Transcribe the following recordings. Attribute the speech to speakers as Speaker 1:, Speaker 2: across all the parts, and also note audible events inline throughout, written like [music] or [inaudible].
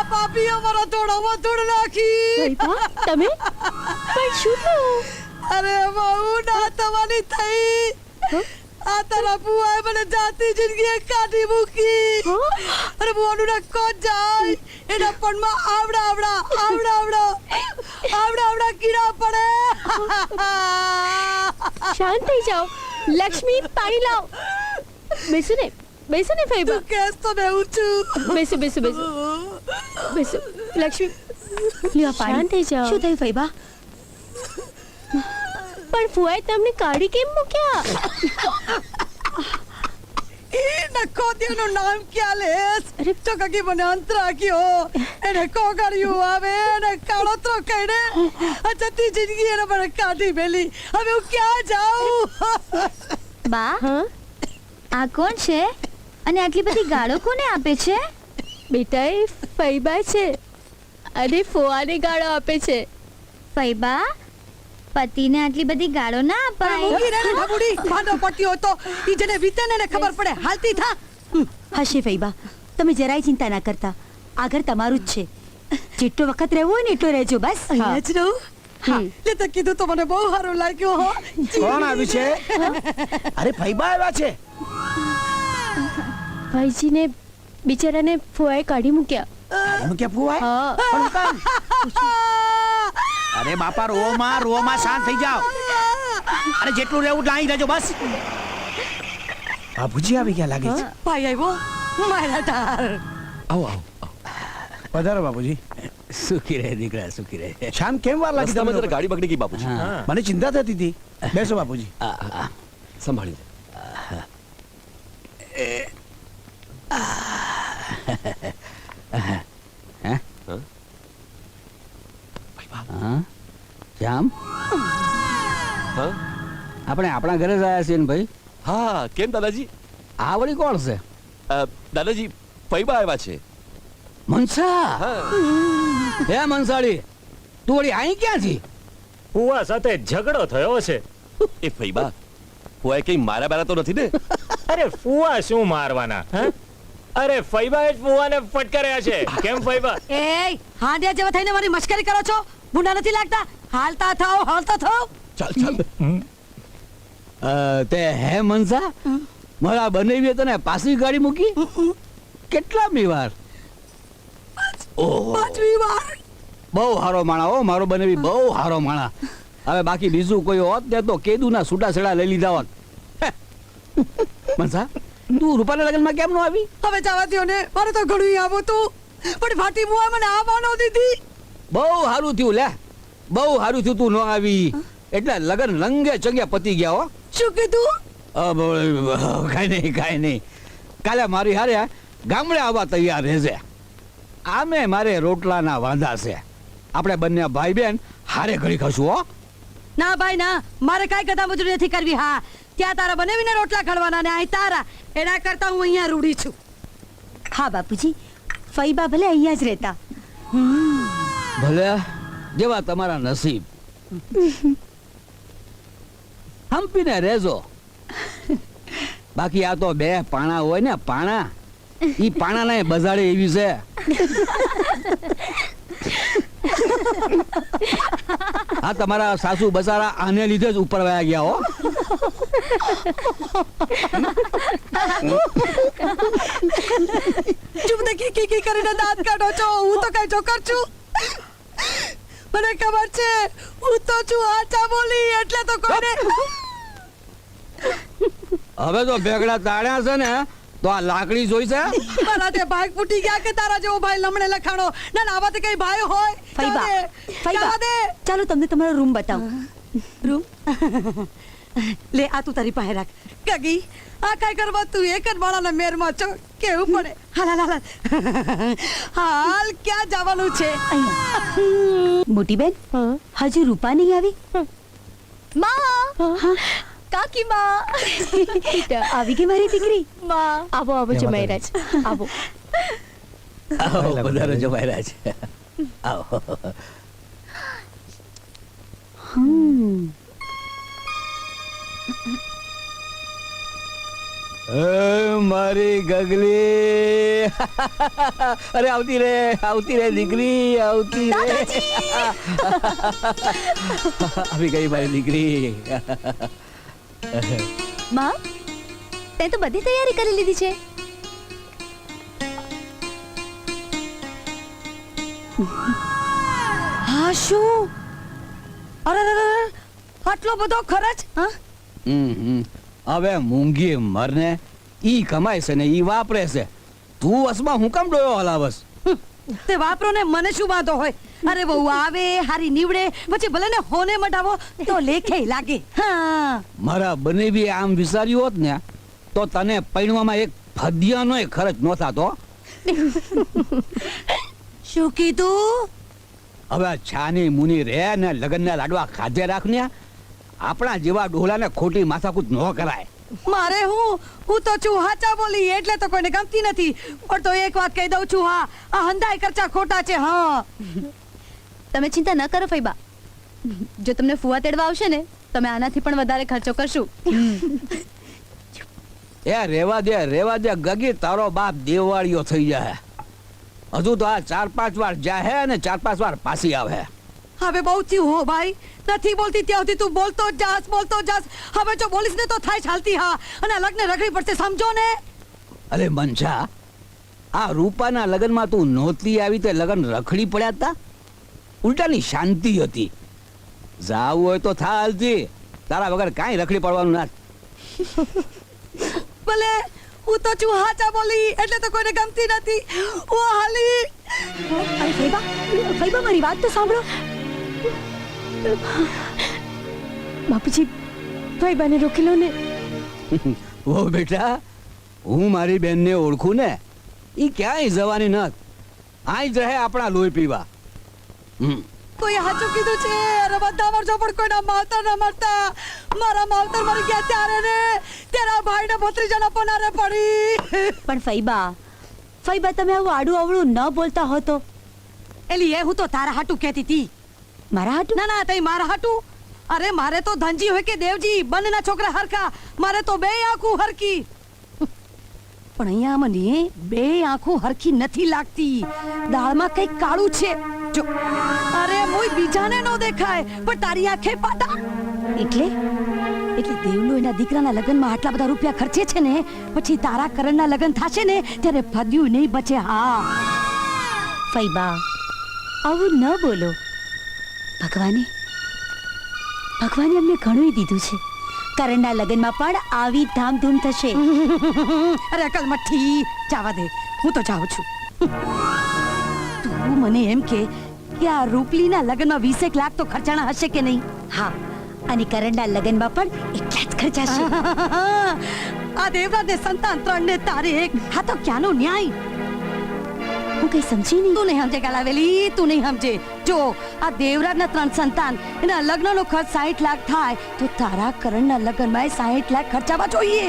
Speaker 1: આ પાપી અમારા ધોળામાં ધૂળ નાખી.
Speaker 2: તમે? પણ શું થયું?
Speaker 1: અરે બહુ ના થવાની થઈ આ તારા બુઆએ મને જાતી જિંદગી કાઢી મૂકી. અરે બુઆનું ના કોણ જાય? એના પણમાં આવડા આવડા આવડા આવડા આવડા આવડા કીડા પડે.
Speaker 2: શાંત થઈ જાઓ. લક્ષ્મી પાણી લાવ. બેસો ને. બેસો ને ફઈબા
Speaker 1: તું કેસ તો બેહું છું
Speaker 2: બેસો બેસો બેસો બેસો લક્ષ્મી
Speaker 3: લ્યો પાણી
Speaker 2: શાંત થઈ જાઓ
Speaker 3: શું થયું ફઈબા
Speaker 2: પણ ફુઆએ તમને કાઢી કેમ મૂક્યા
Speaker 1: એ નખો તેનું નામ ક્યાં લેસ
Speaker 2: અરે.
Speaker 1: તો કકી મને અંત રાખ્યો એને કોગળ્યું આવે એને કાળોતરો તો આ જતી જિંદગી એને મને કાઢી મેલી હવે હું ક્યાં જાઉં
Speaker 3: બા
Speaker 2: હા
Speaker 3: આ કોણ છે અને આટલી બધી ગાળો કોને આપે છે?
Speaker 2: બેટા એ ફૈબા છે. અને ફોઆને ગાળો આપે છે.
Speaker 3: ફૈબા? પતિને આટલી બધી ગાળો ના અપાય.
Speaker 1: મૂકી રે ને ઢબુડી ભાંડો પટ્યો તો. ઈ જને વીતે ને ખબર પડે. હાલતી થા.
Speaker 4: હશે ફૈબા. તમે જરાય ચિંતા ના કરતા. આગળ તમારું જ છે. જેટલો વખત રહેવું હોય ને એટલો રહેજો બસ.
Speaker 1: અહીંયા જ રહું લે તો કીધું તો મને બહુ સારું લાગ્યું હો.
Speaker 5: કોણ આવ્યું છે? અરે ફૈબા આવ્યા છે.
Speaker 2: ભાઈજીને બિચારાને ફુવાએ કાઢી મૂક્યા
Speaker 5: એનું ક્યાં ફુવાય
Speaker 2: હા
Speaker 5: પણ કામ અરે બાપા રોમાં રોમાં શાંત થઈ જાઓ અરે જેટલું રહેવું અહીં રહેજો બસ બાપુજી આવી ગયા લાગે છે
Speaker 1: ભાઈ આવ્યો મારા તાર
Speaker 5: આવો આવો પધારો બાપુજી
Speaker 6: સુખી રહે દીકરા સુખી રહે
Speaker 5: શામ કેમ વાર લાગી તમે
Speaker 7: જરા ગાડી બગડી ગઈ બાપુજી
Speaker 5: મને ચિંતા થતી હતી બેસો બાપુજી
Speaker 6: આ, આ,
Speaker 7: સંભાળી
Speaker 6: શ્યામ
Speaker 7: હા?
Speaker 6: આપણે આપણા ઘરે જ આવ્યા છીએ ને ભાઈ.
Speaker 7: હા કેમ દાદાજી?
Speaker 6: આ વળી કોણ છે?
Speaker 7: દાદાજી પૈબા આવ્યા છે.
Speaker 6: મનસા?
Speaker 7: હે.
Speaker 6: મનસાળી તું વળી અહીં ક્યાં છી?
Speaker 8: ફુવા સાથે ઝઘડો થયો છે.
Speaker 7: એ ફૈબા ફુવાએ કઈ મારા બારા તો નથી ને? [laughs]
Speaker 8: અરે ફુવા શું મારવાના હે? અરે ફૈબા એ ફુવાને ફટકાર્યા છે. કેમ ફૈબા
Speaker 1: એ હાંડિયા જેવા થઈને મારી મશ્કરી કરો છો? ભૂંડા નથી લાગતા હાલતા થાઓ હાલતા થાઓ
Speaker 7: ચાલ ચાલ
Speaker 6: અ, તે હે મનસા મારા બનાવી તને પાછી ગાડી મૂકી કેટલા મી વાર
Speaker 1: પાંચમી વાર
Speaker 6: બહુ હારો માણા હો મારો બનેવી બહુ હારો માણા હવે બાકી બીજું કોઈ હોત ને તો કેદુના છૂટા છેડા લઈ લીધા હોત મનસા તું રૂપાના લગ્નમાં કેમ નો આવી
Speaker 1: હવે જવા દ્યો ને મારે તો ઘણું આવો તું પણ ફાટી બુઆ મને આવવાનો દીધી
Speaker 6: બહુ સારું થયું લે. બહુ સારું થયું તું ન આવી. એટલે લગન લંગે ચંગે પતી ગયા હો.
Speaker 1: શું કીધું?
Speaker 6: અ, બ- બ- કાંઈ નહીં કાંઈ નહીં. કાલે મારી હારે ગામડે આવવા તૈયાર રહેશે આમે મારે રોટલાના વાંધા છે. આપણે બંને ભાઈ બેન હારે ઘડી ખાશું હો.
Speaker 1: ના ભાઈ ના. મારે કાંઈ ગધા મજૂરી નથી કરવી હા. ત્યાં તારા બનાવીને રોટલા ખડવાના ને અહીં તારા. એના કરતા હું અહીંયા રૂડી છું.
Speaker 4: હા બાપુજી. ફઈબા ભલે અહીંયા જ રહેતા.
Speaker 6: ભલે, જેવા તમારા નસીબ. હંપીને રહેજો બાકી આ તો બે પાણા હોય ને, પાણા. ઈ પાણા ને બજાડે એવી છે. આ તમારા સાસુ બસારા આને લીધે જ ઉપર વયા ગયા હો.
Speaker 1: ચૂપ ને કી કી કરીને દાંત કાઢો છો? હું તો કઈ જોકર છું. મને ખબર છે. હું તો છું આચા બોલી એટલે તો કોઈને
Speaker 6: હવે તો ભેગડા તાળ્યા છે ને તો આ લાકડી જોઈ છે?
Speaker 1: મારા તે ભાગ ફૂટી ગયા કે તારા જેવો ભાઈ લમણે લખાણો? ના ના આવા તે કઈ ભાઈ હોય.
Speaker 4: ફઈબા ફઈબા
Speaker 1: દે
Speaker 4: ચાલો તમને તમારો રૂમ બતાવું.
Speaker 1: રૂમ? [laughs] લે આ તું તારી પાસે રાખ. ગગી આ કઈ કરવા તું એક જ માળાના મેરમાં છો? કેવું પડે? હાલ હાલ હાલ. હાલ ક્યાં જવાનું છે?
Speaker 4: મોટી બેન હજુ રૂપા નહીં આવી?
Speaker 2: માં! કાકી માં!
Speaker 4: આવી ગઈ મારી દીકરી?
Speaker 2: માં! આવો આવો જમાઈરાજ આવો.
Speaker 6: આવો પધારો જો છે. આવો. મારી ગગલી અરે આવતી રે આવતી રે દીકરી આવતી રે આવી ગઈ મારી દીકરી
Speaker 3: માં તે તો બધી તૈયારી કરી લીધી છે
Speaker 1: હા શું અરે અરે, આટલો બધો ખર્ચ હા
Speaker 6: હમ, હમ. હવે મૂંગી મરને ઈ કમાય છે ને ઈ વાપરે છે. તું વસમાં હું કામ ડોયો હલાવસ?
Speaker 1: તે વાપરો ને મને શું વાંધો હોય? અરે બહુ આવે હારી નીવડે પછી ભલે ને હોને મટાવો તો લેખે લાગે. હા.
Speaker 6: મારા બને બી આમ વિચાર્યું હોત ને તો તને પૈણવામાં એક ફદિયાનો ખર્ચ ન થતો.
Speaker 1: શું કીધું?
Speaker 6: હવે છાની મુની રે ને લગનના લાડવા ખાધે રાખ ને આપણા જેવા ડોલાને ખોટી માથાકૂટ ન કરાય.
Speaker 1: મારે હું? હું તો છું હાચા બોલી એટલે તો કોઈને ગમતી નથી. પણ તો એક વાત કહી દઉં છું હા. આ હંધાય ખર્ચા ખોટા છે હા.
Speaker 3: તમે ચિંતા ન કરો ફૈબા જો તમને ફુવા તેડવા આવશે ને તમે આનાથી પણ વધારે ખર્ચો કરશો.
Speaker 6: એ રેવા દે રેવા દે ગગી તારો બાપ દેવાળીઓ થઈ જાય હજુ તો આ ચાર પાંચ વાર જાહે અને ચાર પાંચ વાર પાછી આવે.
Speaker 1: હવે બહુ થયું હો ભાઈ. નથી બોલતી ત્યાં સુધી તું બોલતો જ જાસ બોલતો જ જાસ. હવે જો બોલીશ ને તો થાય ચાલતી હા. અને લગ્ન રખડી પડશે સમજો ને.
Speaker 6: અરે મનસા આ રૂપાના લગ્નમાં તું નહોતી આવી તે લગ્ન રખડી પડ્યા હતા ઉલટાની શાંતિ હતી. જાવું હોય તો થા હાલતી તારા વગર કાંઈ રખડી પડવાનું ના. [laughs]
Speaker 1: ભલે હું તો છું હાચા બોલી એટલે તો કોઈને ગમતી નથી. હું હાલી.
Speaker 4: ફૈબા ફૈબા મારી વાત તો સાંભળો.
Speaker 2: બાપુજી ફઈબાને રોકી લો ને? [laughs]
Speaker 6: ઓ બેટા હું મારી બેનને ઓળખું ને? એ ક્યાંય જવાની નથ. આઈ જ રહે આપણા લોહી પીવા.
Speaker 1: કોઈ હાચું કીધું છે? અરે બધા મરજો પણ કોઈના માવતર ના મરતા. મારા માવતર મરી ગયા ત્યારે ને તેરા ભાઈને ભત્રીજાના પનારે પડી. [laughs]
Speaker 4: પણ ફઈબા ફઈબા તમે આવું આડું અવળું ન બોલતા હો તો
Speaker 1: એલી એ હું તો તારા હાટું કહેતી હતી.
Speaker 4: મારા હાટું
Speaker 1: ના ના તઈ મારા હાટુ અરે મારે તો ધનજી હોય કે દેવજી બંનેના છોકરા હરખા. મારે તો બે આંખું હરકી પણ અહીંયા મને બે આંખું હરખી નથી લાગતી. દાળમાં કઈ કાળું છે. જો. અરે મોય બીજાને નો દેખાય પણ તારી આંખે પાટા. એટલે? એટલે દેવલો એના દીકરાના લગ્નમાં આટલા બધા રૂપિયા ખર્ચે છે ને પછી તારા કરણના લગ્ન થાશે ને ત્યારે ફદ્યું નહીં બચે. હા.
Speaker 4: ફૈબા આવું ન બોલો. ભગવાને? ભગવાને અમને ઘણું દીધું છે. કરણના લગ્નમાં પણ આવી ધામધૂમ થશે. [laughs]
Speaker 1: અરે અકલ મઠ્ઠી જાવા દે. હું તો જાઉં છું. [laughs] તું મને એમ કે કે આ રૂપલીના લગ્નમાં વીસેક લાખ તો ખર્ચાણા હશે કે નહીં?
Speaker 4: હા અને કરણના લગ્નમાં પણ એટલા જ ખર્ચાશે [laughs]
Speaker 1: આ દેવરાજ ને સંતાન ત્રણ ને તારે એક હા તો ક્યાંનો ન્યાય?
Speaker 4: હું કઈ સમજી નહીં.
Speaker 1: તું નહીં સમજે ગાલાવેલી તું નહીં સમજે. જો આ દેવરાજના ત્રણ સંતાન એના લગ્નનો ખર્ચ સાહીઠ લાખ થાય તો તારા કરણના લગ્નમાં સાહીઠ લાખ ખર્ચાવા જોઈએ.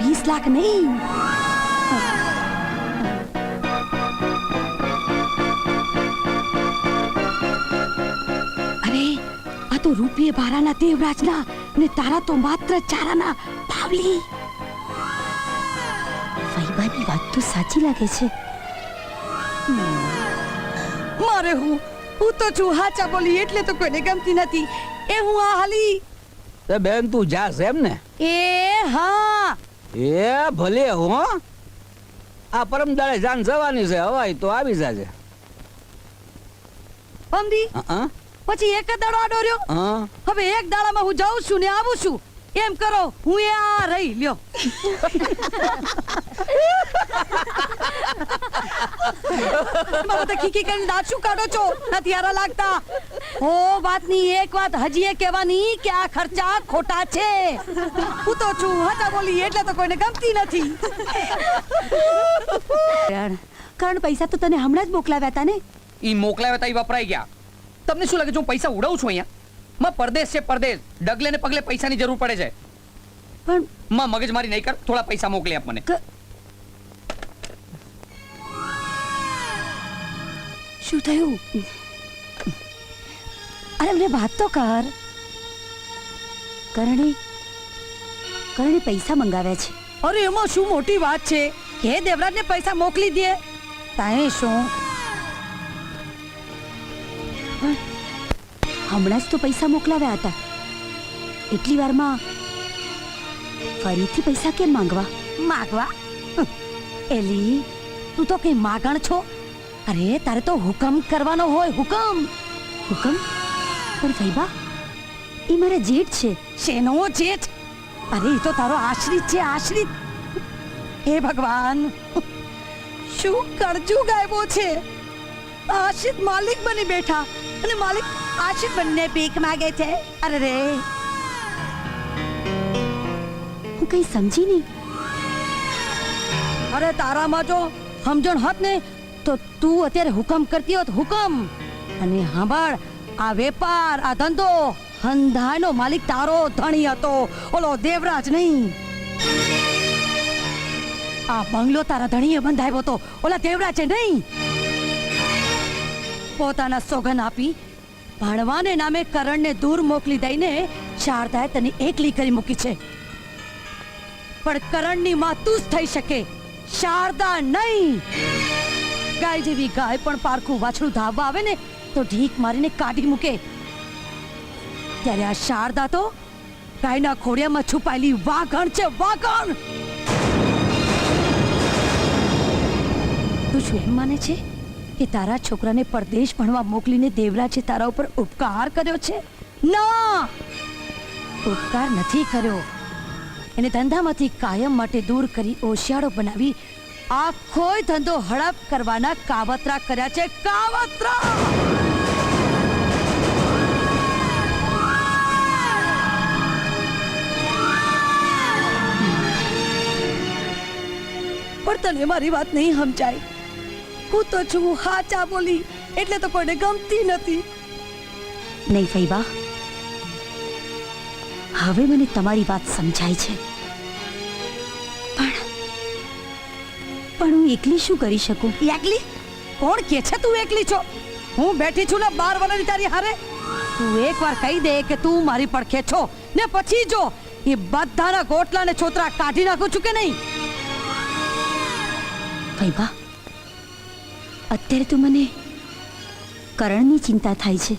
Speaker 1: વીસ લાખ નહીં. અરે આ તો રૂપિયે બારાના દેવરાજના ને તારા તો માત્ર ચારાના પાવલી.
Speaker 4: ફૈબાની વાત તો સાચી લાગે છે.
Speaker 1: મારે હું હું તો છું હાચા બોલી એટલે તો કોઈને ગમતી નથી. એ હું આ હાલી.
Speaker 6: તે બેન તું જાસ એમ ને?
Speaker 1: એ હા.
Speaker 6: એ ભલે હો. આ પરમદાડે જાન જવાની છે હવાય તો આવી જાજે. હા
Speaker 1: પછી એક જ દાડો આડો રહ્યો?
Speaker 6: હા.
Speaker 1: હવે એક દાડામાં હું જાઉં છું ને આવું છું. એમ કરો હું એ આ રહી લ્યો. [laughs] મારા તો ખીખી કરીને દાંત શું કાઢો છો. નથી હારા લાગતા. ઓ વાતની એક વાત હજી એ કહેવાની કે આ ખર્ચા ખોટા છે. હું તો છું હાચા બોલી એટલે તો કોઈને ગમતી નથી.
Speaker 4: કરણ કરણ પૈસા તો તને હમણાં જ મોકલાવ્યા હતા ને?
Speaker 9: ઈ મોકલાવ્યા હતા ઈ વપરાઈ ગયા. તમને શું લાગે છે હું પૈસા ઉડાવું છું અહીંયા? માં પરદેશ છે પરદેશ. ડગલે ને પગલે પૈસાની જરૂર પડે છે.
Speaker 4: પણ
Speaker 9: માં મગજમારી નહીં કર થોડા પૈસા મોકલી આપ મને.
Speaker 1: શું થયું? અરે મને વાત તો કર.
Speaker 4: કરણે કરણે પૈસા મંગાવ્યા છે.
Speaker 1: અરે એમાં શું મોટી વાત છે? કે દેવરાજને પૈસા મોકલી દે. તાએ શું?
Speaker 4: હમણાં જ તો પૈસા મોકલાવ્યા હતા. એટલી વારમાં ફરીથી પૈસા કેમ માંગવા?
Speaker 1: માંગવા? એલી તું તો કઈ માગણ છો? અરે તારે તો હુકમ કરવાનો હોય હુકમ.
Speaker 4: હુકમ? પણ ફૈબા એ મારા જેઠ છે.
Speaker 1: શેનો જેઠ? અરે એ તો તારો આશ્રિત છે આશ્રિત. હે ભગવાન શું કરજુ ગાયબો છે? આશ્રિત માલિક બની બેઠા અને માલિક આશ્રિત બંને ભીખ માગે છે. અરે રે.
Speaker 4: હું કઈ સમજી નહીં.
Speaker 1: અરે તારામાં જો સમજણ હોત ને તો તું અત્યારે હુકમ કરતી હોત, હુકમ. અને સાંભળ આ વેપાર, આ ધંધો હંધાનો માલિક તારો ધણી હતો. ઓલો દેવરાજ નહીં. આ બંગલો તારા ધણીએ બંધાયો હતો. ઓલા દેવરાજે નહીં. પોતાના સોગન આપી ભણવાને નામે કરણને દૂર મોકલી દઈને શારદાએ તને એકલી કરી મૂકી છે. પણ કરણની માં તું જ થઈ શકે. શારદા નહીં. ગાય જેવી ગાય પણ પારખું વાછડું ધાવવા આવે ને, તો ઢીક મારીને કાઢી મૂકે. ત્યારે આ શારદા તો ગાયના ખોડિયામાં છુપાયેલી વાઘણ છે, વાઘણ! તું શું એમ માને છે કે તારા છોકરાને પરદેશ ભણવા મોકલીને દેવરાજે તારા ઉપર ઉપકાર કર્યો છે? ના! ઉપકાર નથી કર્યો. એને ધંધામાંથી કાયમ માટે દૂર કરી ઓશિયાળો બનાવી આખોય ધંધો હડપ કરવાના કાવતરા કર્યા છે, કાવતરા! પણ તને મારી વાત નહીં સમજાય. હું તો છું હાચા બોલી, એટલે તો કોઈને ગમતી નથી.
Speaker 4: નહીં, ફૈબા. હવે મને તમારી વાત સમજાય છે. પણ હું એકલી શું કરી શકું?
Speaker 1: એકલી? કોણ કે છે તું એકલી છો? હું બેઠી છું ને બાર વર્ષની તારી હારે. તું એકવાર કહી દે કે તું મારી પડખે છો. ને પછી જો એ બધાના ગોટલા ને છોતરા કાઢી નાખું છું કે નહીં?
Speaker 4: ફૈબા અત્યારે તો મને કરણની ચિંતા થાય છે.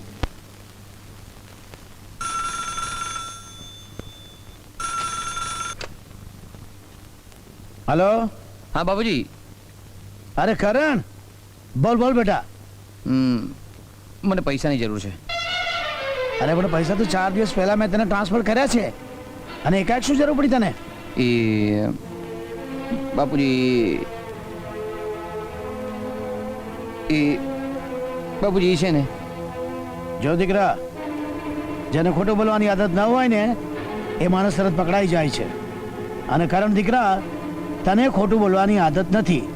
Speaker 5: હલો?
Speaker 9: હા બાબુજી
Speaker 5: અરે કરણ બોલ બોલ બેટા.
Speaker 9: હમ, મને પૈસાની જરૂર છે.
Speaker 5: અરે પણ પૈસા તો ચાર દિવસ પહેલા મેં તને ટ્રાન્સફર કર્યા છે. અને એકાએક શું જરૂર પડી તને?
Speaker 9: એ બાપુજી એ બાપુજી છે ને?
Speaker 5: જો દીકરા જેને ખોટું બોલવાની આદત ન હોય ને એ માણસ તરત પકડાઈ જાય છે. અને કરણ દીકરા તને ખોટું બોલવાની આદત નથી.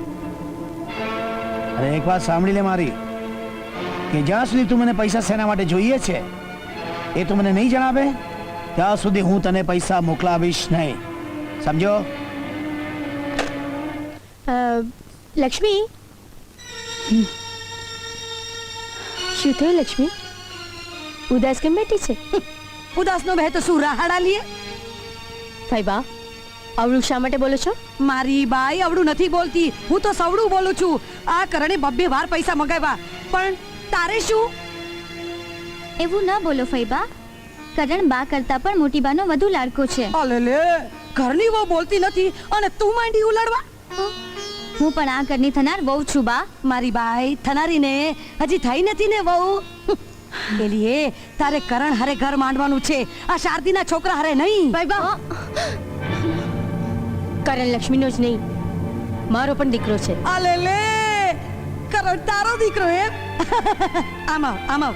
Speaker 5: અરે એક વાત સાંભળી લે મારી. કે જ્યાં સુધી તું મને પૈસા શેના માટે જોઈએ છે એ તું મને નહીં જણાવે ત્યાં સુધી હું તને પૈસા મોકલાવીશ નહીં. સમજો?
Speaker 2: લક્ષ્મી? શું થયું લક્ષ્મી? ઉદાસ કેમ બેઠી છે?
Speaker 1: ઉદાસનો બહે તો શું રાહાડા લીએ
Speaker 2: ફૈબા આવડું શા માટે બોલો છો?
Speaker 1: મારી બાઈ અવળું નથી બોલતી. હું તો સવડું બોલું છું. આ કરણે બબ્બે વાર પૈસા મંગાવ્યા. પણ તારે શું?
Speaker 3: એવું ના બોલો ફૈબા. કરણ બા કરતા પણ મોટી બાનો વધુ લાડકો છે.
Speaker 1: અલેલે ઘરની વહુ બોલતી નથી અને તું માંડી ઉલાડવા?
Speaker 3: હું પણ આ ઘરની થનાર બહુ છું બા.
Speaker 1: મારી બાઈ થનારીને હજી થઈ નથી ને વહુ. એલીએ તારે કરણ હારે ઘર માંડવાનું છે. આ શારદીના છોકરા હારે નહીં.
Speaker 2: ફૈબા કરણ લક્ષ્મીનો જ નહીં. મારો પણ દીકરો છે.
Speaker 1: અલે લે કરણ તારો દીકરો એમ આમાં આમાં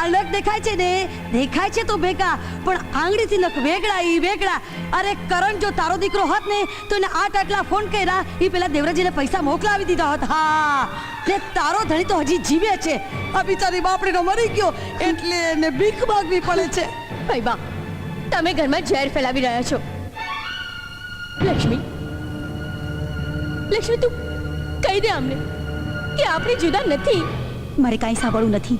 Speaker 1: આ નખ દેખાય છે ને? દેખાય છે તો ભેગા પણ આંગળીથી નખ વેગળા ઈ વેગળા. અરે કરણ જો તારો દીકરો હોત ને તો એને આટ આટલા ફોન કર્યા. એ પેલા દેવરાજીને પૈસા મોકલાવી દીધા હોત. હા. ને તારો ધણી તો હજી જીવે છે. આ બિચારી બાપડીનો મરી ગયો એટલે એને ભીખ માગવી પડે છે.
Speaker 2: ભાઈ બા તમે ઘરમાં ઝેર ફેલાવી રહ્યા છો. લક્ષ્મી. લક્ષ્મી તું કહી દે અમને કે આપણે જુદા નથી.
Speaker 4: મારે કાંઈ સાંભળવું નથી.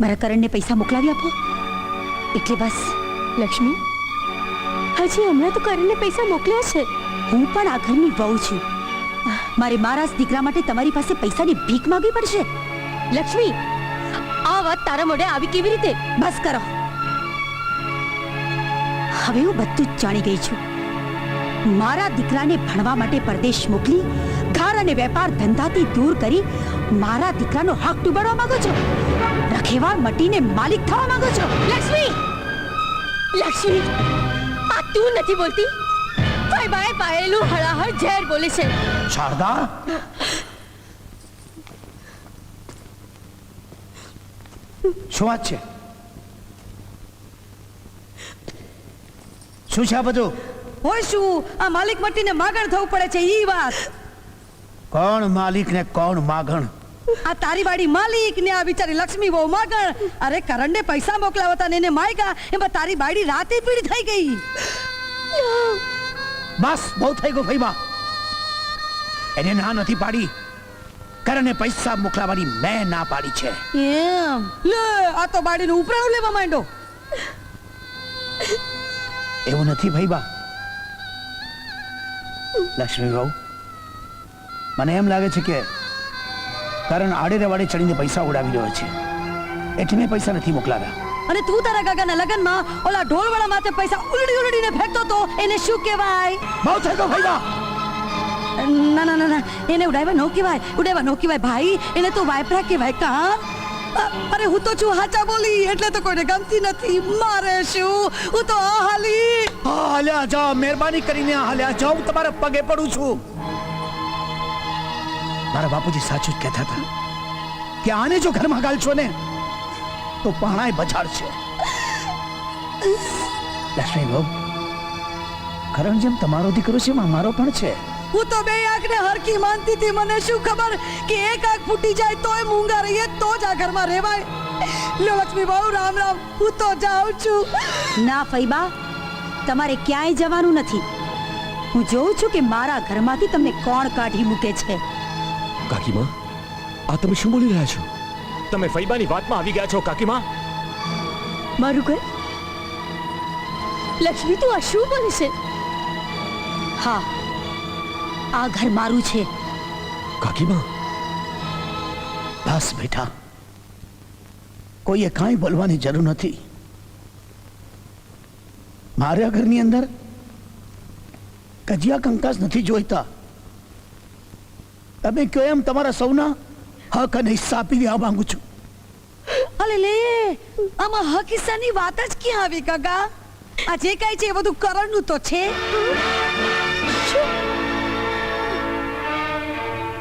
Speaker 4: મારા કરણને પૈસા મોકલાવી આપો. એટલે બસ.
Speaker 2: લક્ષ્મી હજી હમણાં તો કરણને પૈસા મોકલ્યા છે.
Speaker 4: હું પણ આ ઘરની વહુ છું. મારે મારા દીકરા માટે તમારી પાસે પૈસાની ભીખ માંગવી પડશે.
Speaker 2: લક્ષ્મી આ વાત તારા મોઢે આવી કેવી રીતે?
Speaker 4: બસ કરો. હવે હું બધું જ જાણી ગઈ છું. મારા દીકરાને ભણવા માટે પરદેશ મોકલી, ઘર અને વેપાર ધંધાથી દૂર કરી મારા દીકરાનો હક ડૂબાડવા માંગો છો? રખેવાળ મટીને માલિક થવા માંગો છો?
Speaker 2: લક્ષ્મી! લક્ષ્મી! આ તું નથી બોલતી? ફૈબાએ પાયેલું હળાહળ ઝેર બોલે છે.
Speaker 5: શારદા? શું વાત છે? શું છે આ બધું?
Speaker 1: હોય શું? આ માલિક મટીને માગણ થવું પડે છે ઈ વાત.
Speaker 5: કોણ માલિક ને કોણ માગણ?
Speaker 1: આ તારી વાડી માલિક ને આ બિચારી લક્ષ્મી બહુ માગણ. અરે કરણને પૈસા મોકલાવતા ને એને માયગા એમાં તારી બાડી રાતે પીડી થઈ ગઈ.
Speaker 5: બસ બહુ થઈ ગયું ભાઈમાં એને ના નથી પાડી. કરણે પૈસા મોકલાવાની મેં ના પાડી છે.
Speaker 1: એમ. લે આ તો બાડીનું ઉપરાવ લેવા માંડો.
Speaker 5: એવું નથી ભાઈબા. લક્ષ્મી બહુ. મને એમ લાગે છે કે કારણ આડે રવાડે ચડીને પૈસા ઉડાવી રહ્યો છે એટલે મેં પૈસા નથી મોકલાવ્યા.
Speaker 1: અને તું તારા કાકાના લગનમાં ઓલા ઢોલવાળા માથે પૈસા ઉલડી ઉલડીને ફેંકતો તો એને શું કહેવાય?
Speaker 5: બહુ થઈ ગયું ભાઈબા
Speaker 1: ના ના ના ના એને ઉડાવવા નો કહેવાય ઉડાવવા નો કહેવાય ભાઈ. એને તો વાયપરા કહેવાય કા? અરે હું તો છું હાચા બોલી, એટલે તો કોઈને ગમતી નથી. મારે શું? હું તો આ હાલી.
Speaker 5: હા હાલ્યા જાઓ મહેરબાની કરીને આ હાલ્યા જાઓ હું તમારા પગે પડું છું. મારા બાપુજી સાચું જ કહેતા હતા કે આને જો ઘરમાં ગાલશો ને, તો પાણાય બજાડશે. લક્ષ્મી બહુ કરણ જેમ તમારો દીકરો છે એમાં અમારો પણ છે.
Speaker 1: હું તો બે આંખને હરકી માનતી હતી મને શું ખબર કે એક આંખ ફૂટી જાય તોય મૂંગા રહીએ તો જ આ ઘરમાં રહેવાય. લો લક્ષ્મી બહુ રામ રામ હું તો જાઉં છું.
Speaker 4: ના ફૈબા તમારે ક્યાંય જવાનું નથી. હું જોઉં છું કે મારા ઘરમાંથી તમને કોણ કાઢી મૂકે છે.
Speaker 7: કાકીમાં આ તમે શું બોલી રહ્યા છો?
Speaker 8: તમે ફૈબાની વાતમાં આવી ગયા છો કાકીમાં
Speaker 2: મારું ઘર? લક્ષ્મી તું આ શું બોલે છે
Speaker 4: હા આ ઘર મારું છે.
Speaker 7: કાકીમાં
Speaker 5: બસ બેટા. કોઈએ કાંઈ બોલવાની જરૂર નથી. મારા ઘરની અંદર કજિયા કંકાસ નથી જોઈતા. તમે કયો એમ તમારા સૌના હક અને હિસ્સા આપી દેવા માંગુ છું.
Speaker 1: અલે લે આમાં હકીસાની વાત જ ક્યાં આવી કાકા? આ જે કાંઈ છે એ બધું કરણનું તો છે.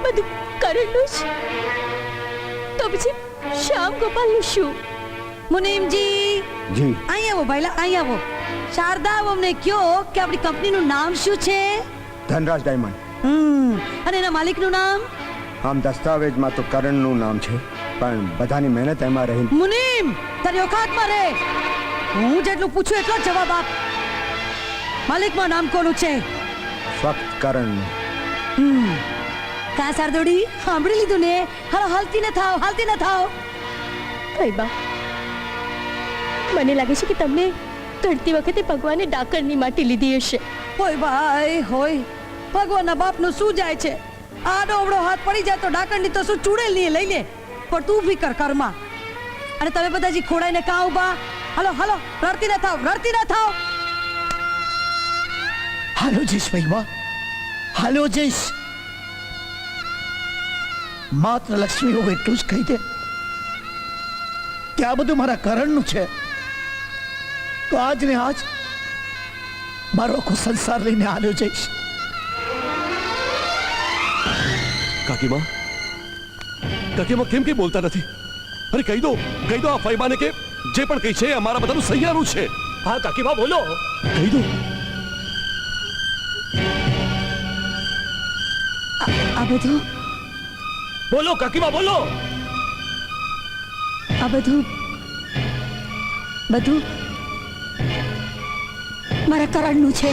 Speaker 2: બધું કરણનું જ તો પછી શ્યામ ગોપાલનું શું?
Speaker 1: મુનિમજી
Speaker 5: જી.
Speaker 1: અહીં આવો ભાઈલા અહીં આવો. શારદા અમને કયો કે આપણી કંપનીનું નામ શું છે?
Speaker 10: ધનરાજ ડાયમંડ.
Speaker 1: હમ અને એના માલિકનું નામ?
Speaker 10: આમ દસ્તાવેજમાં તો કરણનું નામ છે પણ બધાની મહેનત એમાં રહી.
Speaker 1: મુનિમ તારી ઓકાતમાં રે. હું જેટલું પૂછું એટલો જ જવાબ આપ. માલિકમાં નામ કોનું છે?
Speaker 10: ફક્ત કરણનું.
Speaker 1: હમ કા સારદોડી સાંભળી લીધું ને? હાલ હાલતી ન થાવ હાલતી ન થાવ.
Speaker 2: ફૈબા મને લાગે છે કે તમને તડતી વખતે ભગવાને ડાકણની માટી લીધી હશે.
Speaker 1: હોય ભાઈ હોય. ભગવાનના બાપનું શું જાય છે? આ અવળો હાથ પડી જાય તો ડાકરની તો શું ચૂડેલ નહીં લઈ લે પણ તું ફિકર કરમાં અને તમે બધા જી ખોડાઈને કાં ઊભા? હાલો હાલો રડતી ન થાવ રડતી ન થાવ.
Speaker 5: હાલો જઈશ ભાઈમાં હાલો જઈશ માત્ર લક્ષ્મી હું એટલું જ કહી દે. કે આ બધું મારા કરણનું છે. તો આજ ને આજ મારો આખો સંસાર લઈને આવ્યો જઈશ.
Speaker 7: કાકીમાં કાકીમાં કેમ કે બોલતા નથી? અરે કહી દો કહી દો આ ફૈબાને કે જે પણ કહી છે એ અમારા બધાનું સહિયારું છે.
Speaker 8: હા કાકીમાં બોલો.
Speaker 7: કહી દો.
Speaker 4: આ બધું
Speaker 8: બોલો કાકીમા બોલો.
Speaker 4: આ બધું બધું મારા કરણનું છે.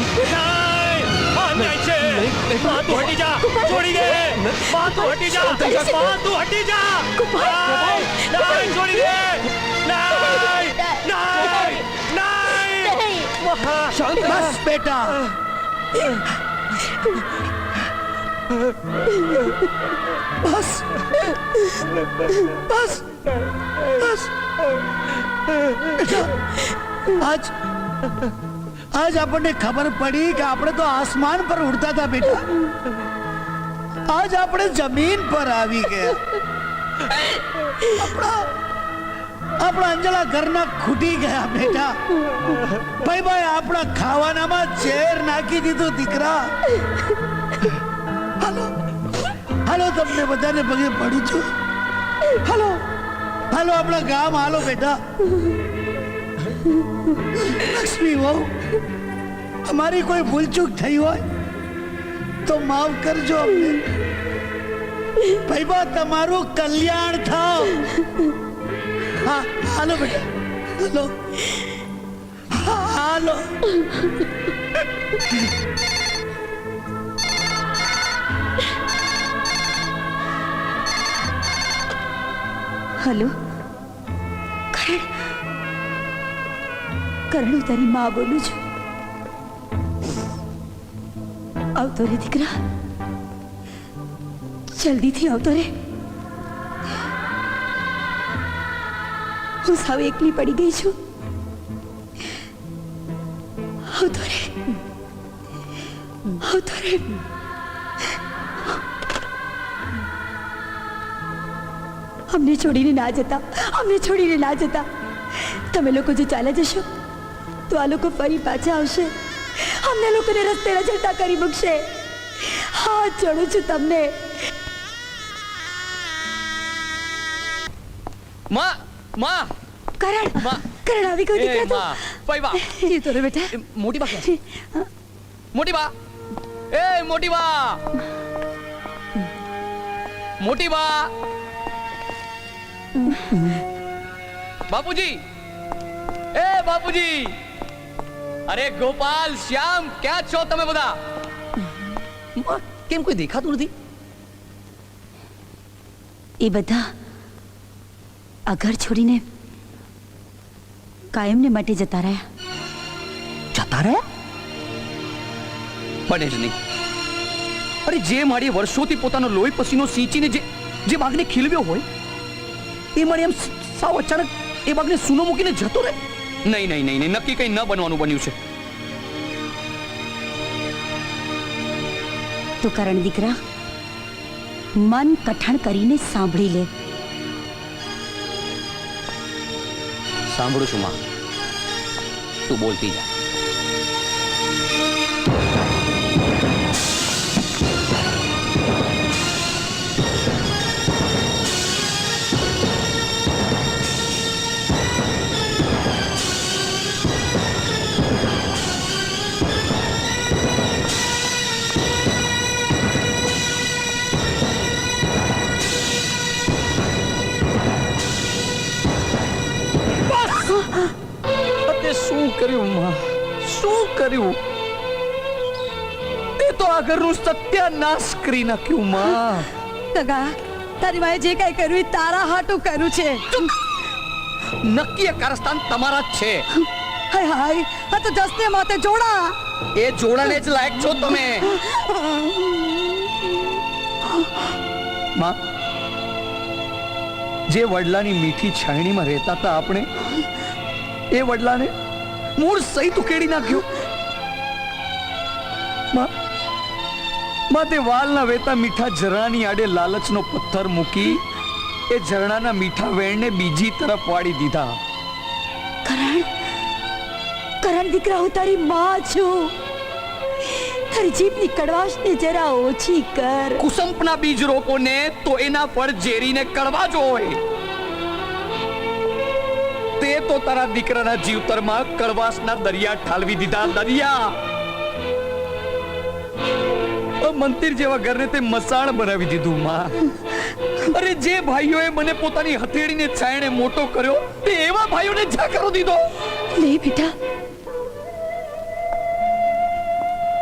Speaker 8: હટી જા. છોડી દે. હટી જા. હટી જા. છોડી દે! શાંત
Speaker 5: બસ બેટા. બસ. બસ. બસ. આજ આજ આપણને ખબર પડી કે આપણે તો આસમાન પર ઉડતા હતા બેટા. આજ આપણે જમીન પર આવી ગયા. આપણા આપણા અંજલા ઘરના ખૂટી ગયા બેટા. ભાઈ ભાઈ, આપણા ખાવાનામાં ઝેર નાખી દીધું દીકરા. હાલો. હાલો, તમને બધાને પગે પડું છું. હાલો. હાલો, આપણા ગામ, હાલો, બેટા. લક્ષ્મી વહુ, અમારી કોઈ ભૂલચૂક થઈ હોય તો માફ કરજો અમને. ભાઈ બા તમારું કલ્યાણ થાવ. હા, હાલો, બેટા. Hello. Hello.
Speaker 4: Hello Karan Karan હું તારી માં બોલું છું. આવતો રે દીકરા. જલ્દીથી આવતો રે. હું સાવ એકલી પડી ગઈ છું. આવતો રે. આવતો રે. અમને છોડીને ના જતા અમને છોડીને ના જતા. તમે લોકો જો ચાલ્યા જશો તો આ લોકો ફરી પાછા આવશે. અમને લોકોને રસ્તે રજડતા કરી મૂકશે. હા ચડું છું તમને.
Speaker 9: માં માં.
Speaker 4: કરણ. કરણ આવી ગયો દીકરા તો.
Speaker 9: ભાઈ બા.
Speaker 4: એ તો રે બેટા.
Speaker 9: મોટી બા છે? મોટી બા. એ મોટી બા. મોટી બા. બાપુજી. એ બાપુજી. અરે ગોપાલ શ્યામ ક્યાં છો તમે બધા? કેમ કોઈ દેખાતું નથી?
Speaker 4: એ બધા આ ઘર છોડીને કાયમને માટે જતા રહ્યા.
Speaker 9: જતા રહ્યા? બને જ નહીં. અરે જે મારી વર્ષોથી પોતાનો લોહી પસીનો સીંચીને જે જે બાગને ખીલવ્યો હોય એ મને એમ સાવ અચાનક એ બાગને સૂનો મૂકીને જતો રહે? નહીં નહીં નહીં નહીં. નક્કી કંઈ ન બનવાનું બન્યું છે.
Speaker 4: તો કરણ દીકરા મન કઠણ કરીને સાંભળી લે.
Speaker 9: સાંભળું છું માં. તું બોલતી જા. કર્યું માં? શું કર્યું? તે તો આ ઘરનું સત્યાનાશ કરી નાખ્યું માં.
Speaker 1: દગા તારી માએ જે કઈ કર્યું એ તારા હાટું કર્યું છે.
Speaker 9: નક્કી કારસ્તાન તમારા જ છે.
Speaker 1: હાય હાય આ તો જસને માથે જોડા.
Speaker 9: એ જોડાને જ લાયક છો તમે. માં જે વડલાની મીઠી છાયણીમાં રહેતા હતા આપણે એ વડલાને મૂળ સહિત ઉકેડી નાખ્યું. માં તે વાલના વેતા મીઠા ઝરણાની આડે લાલચનો પથ્થર મૂકી એ ઝરણાના મીઠા વેણને બીજી તરફ વાળી દીધા.
Speaker 4: કરણ કરણ દીકરા હું તારી માં છું. તારી જીભની કડવાશને જરા ઓછી કર.
Speaker 9: કુસંપના બીજ રોપો ને તો એના ફળ ઝેરીને કડવા જ હોય તે તો તારા દીકરાના જીવતરમાં કડવાશના દરિયા ઠાલવી દીધા દરિયા. મંદિર જેવા ઘરને તે મસાણ બનાવી દીધું માં. અરે જે ભાઈઓએ મને પોતાની હથેળીને છાયણે મોટો કર્યો તે એવા ભાઈઓને જા કરો દીધો.
Speaker 4: લે બેટા.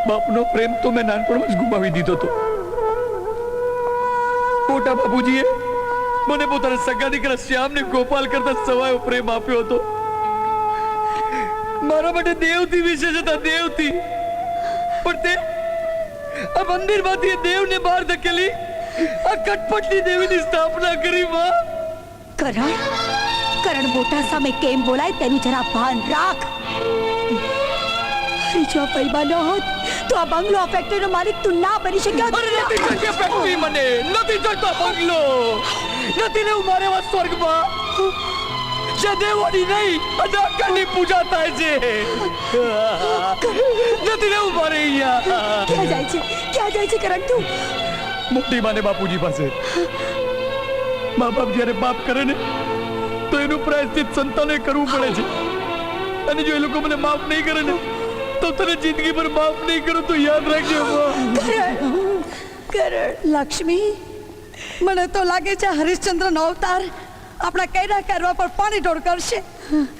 Speaker 9: બાપનો પ્રેમ તો મેં નાનપણમાં જ ગુમાવી દીધો હતો મોટા બાપુજીએ મને પોતાના સગા દીકરા શ્યામને ગોપાલ કરતા સવાયો પ્રેમ આપ્યો હતો. મારા માટે દેવતી વિશેષ હતા દેવતી પણ તે આ મંદિરમાંથી દેવને બહાર ધકેલી આ કટપટની દેવીની સ્થાપના કરી, માં.
Speaker 4: કરણ કરણ મોટા સામે કેમ બોલાય તેનું જરા ભાન રાખ. જો પૈબા ન હોત. તો આ બંગલો આ ફેક્ટરીનો માલિક તું ના બની શક્યો?
Speaker 9: નથી જોઈતી ફેક્ટરી મને. નથી જોઈતો બંગલો. નથી લેવું મારે એવા સ્વર્ગમાં. જે દેવોની નહીં અદાકરની પૂજા થાય છે. નથી લેવું મારે અહીંયા.
Speaker 4: ક્યાં જાય છે? ક્યાં જાય છે કરણ તું?
Speaker 9: મોટી માને બાપુજી પાસે. મા બાપ જ્યારે બાપ કરે ને તો એનું પ્રાયશ્ચિત સંતાને કરવું પડે છે. અને જો એ લોકો મને માફ નહીં કરે ને તો તને જિંદગી પર માફ નહીં કરું, તો યાદ રાખજે.
Speaker 1: કરણ, લક્ષ્મી, મને તો લાગે છે હરિશ્ચંદ્રનો અવતાર આપણા કૈરા કરવા પર પાણી ઢોળ કરશે